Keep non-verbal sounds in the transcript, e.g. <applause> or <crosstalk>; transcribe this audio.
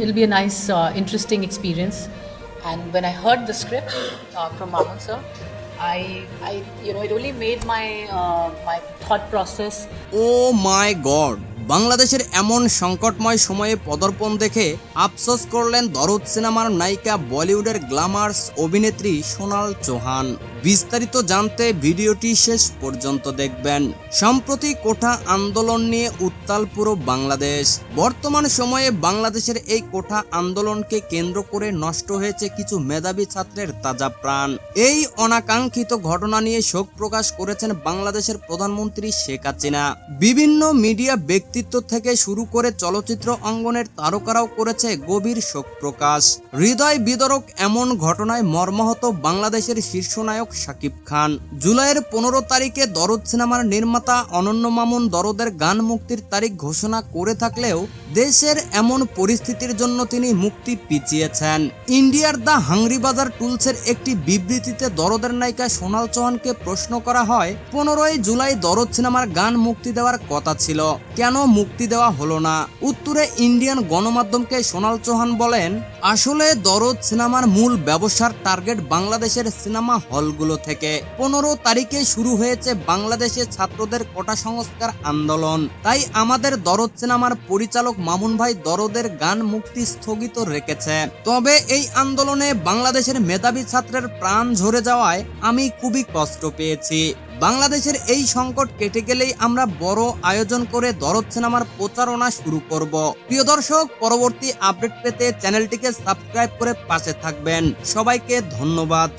It'll be a nice, uh, interesting experience. And when I heard the script <gasps> uh, from Mahmood sir, I, I, you know, it only made my uh, my thought process. Oh my God! বাংলাদেশের এমন সংকটময় সময়ে পদর্পণ দেখে আফসোস করলেন দরদ সিনেমার নায়িকা বলিউডের গ্ল্যামার্স অভিনেত্রী সোনাল চৌহান। বিস্তারিত জানতে ভিডিওটি শেষ পর্যন্ত দেখবেন। সম্প্রতি কোঠা আন্দোলন নিয়ে উত্তাল পুরো বাংলাদেশ। বর্তমান সময়ে বাংলাদেশের এই কোঠা আন্দোলনকে কেন্দ্র করে নষ্ট হয়েছে কিছু মেধাবী ছাত্রের তাজা প্রাণ। এই অনাকাঙ্ক্ষিত ঘটনা নিয়ে শোক প্রকাশ করেছেন বাংলাদেশের প্রধানমন্ত্রী শেখ হাসিনা। বিভিন্ন মিডিয়া ব্যক্তিত্ব থেকে শুরু করে চলচ্চিত্র অঙ্গনের তারকারাও করেছে গভীর শোক প্রকাশ হৃদয় বিদরক এমন ঘটনায় মর্মাহত বাংলাদেশের শীর্ষ নায়ক শাকিব খান। জুলাইয়ের পনেরো তারিখে দরদ সিনেমার নির্মাতা অনন্য মামুন দরদের গান মুক্তির তারিখ ঘোষণা করে থাকলেও দেশের এমন পরিস্থিতির জন্য তিনি মুক্তি পিছিয়েছেন। ইন্ডিয়ার দ্য হাংরি বাজার টুলসের একটি বিবৃতিতে দরদের নায়িকা সোনাল চৌহানকে প্রশ্ন করা হয়, পনেরোই জুলাই দরদ সিনেমার গান মুক্তি দেওয়ার কথা ছিল। কেন মুক্তি দেওয়া হলো না। উত্তরে ইন্ডিয়ান গণমাধ্যমকে সোনাল চৌহান বলেন, আসলে দরদ সিনেমার মূল ব্যবসার টার্গেট বাংলাদেশের সিনেমা হলগুলো থেকে। পনেরো তারিখে শুরু হয়েছে বাংলাদেশে ছাত্রদের কোটা সংস্কার আন্দোলন। তাই আমাদের দরদ সিনেমার পরিচালক মামুন ভাই দরদের গান মুক্তি স্থগিত রেখেছে। তবে এই আন্দোলনে বাংলাদেশের মেধাবী ছাত্রের প্রাণ ঝরে যাওয়ায় আমি খুবই কষ্ট পেয়েছি। বাংলাদেশের এই সংকট কেটে গেলেই আমরা বড় আয়োজন করে দরদ সিনেমার প্রচারণা শুরু করব। প্রিয় দর্শক, পরবর্তী আপডেট পেতে চ্যানেলটিকে সাবস্ক্রাইব করে পাশে থাকবেন। সবাইকে ধন্যবাদ।